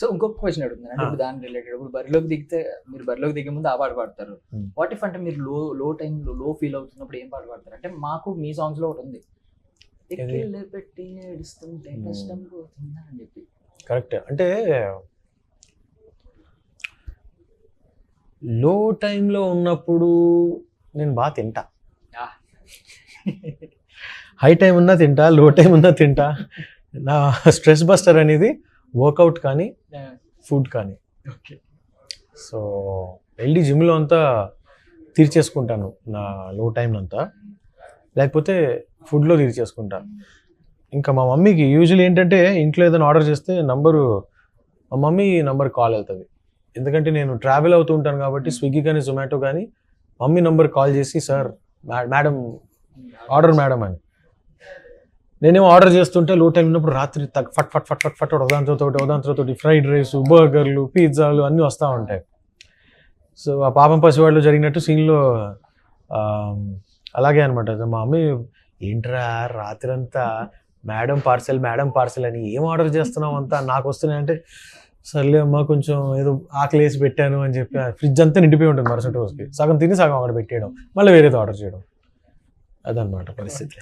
So ఇంకొక question అడుగుతుంది అంటే. ఇప్పుడు దాని రిలేటెడ్ ఇప్పుడు బరిలోకి దిగితే మీరు బరిలోకి దిగే ముందు ఆ పాట పాడతారు. వాట్ ఇఫ్ అంటే మీరు లో లో టైంలో లో ఫీల్ అవుతున్నప్పుడు ఏం పాట పాడతారు? అంటే మాకు మీ సాంగ్స్లో ఒకటి ఉంది. పెట్టి ఏడుస్తుంటే. కష్టం పోతుందా అని చెప్పి. కరెక్ట్ అంటే లో టైంలో ఉన్నప్పుడు నేను బాగా తింటా. హై టైం ఉన్నా తింటా లో టైం ఉన్నా తింటా. నా స్ట్రెస్ బస్టర్ అనేది వర్కౌట్ కానీ ఫుడ్ కానీ. ఓకే సో వెళ్ళి జిమ్లో అంతా తీర్చేసుకుంటాను నా లో టైం అంతా లేకపోతే ఫుడ్లో తీర్చేసుకుంటా. ఇంకా మా మమ్మీకి యూజువల్ ఏంటంటే ఇంట్లో ఏదైనా ఆర్డర్ చేస్తే నంబరు మా మమ్మీ నంబర్ కాల్ అవుతుంది ఎందుకంటే నేను ట్రావెల్ అవుతూ ఉంటాను కాబట్టి స్విగ్గీ కానీ జొమాటో కానీ మమ్మీ నంబర్ కాల్ చేసి సార్ మేడం ఆర్డర్ మేడం అని. నేనేమో ఆర్డర్ చేస్తుంటే లో టైం ఉన్నప్పుడు రాత్రి తగ్గ ఫట్ ఫట్ ఫట్ ఫట్ ఫట్ ఉదాంతో తోటి తోటి ఫ్రైడ్ రైస్ బర్గర్లు పిజ్జాలు అన్నీ వస్తూ ఉంటాయి. సో ఆ పాపం పసివాళ్ళు జరిగినట్టు సీన్లో అలాగే అనమాట మా మమ్మీ ఏంట్రా రాత్రంతా మేడం పార్సెల్ మేడం పార్సెల్ అని ఏం ఆర్డర్ చేస్తున్నావు అంతా? నాకు వస్తున్నాయి అంటే సర్లే అమ్మా కొంచెం ఏదో ఆకలి వేసి పెట్టాను అని చెప్పి ఫ్రిడ్జ్ అంతా నిండిపోయి ఉంటుంది మరుసటి రోజుకి. సగం తిని సగం అక్కడ పెట్టేయడం. మళ్ళీ వేరేది ఆర్డర్ చేయడం. అదనమాట పరిస్థితి.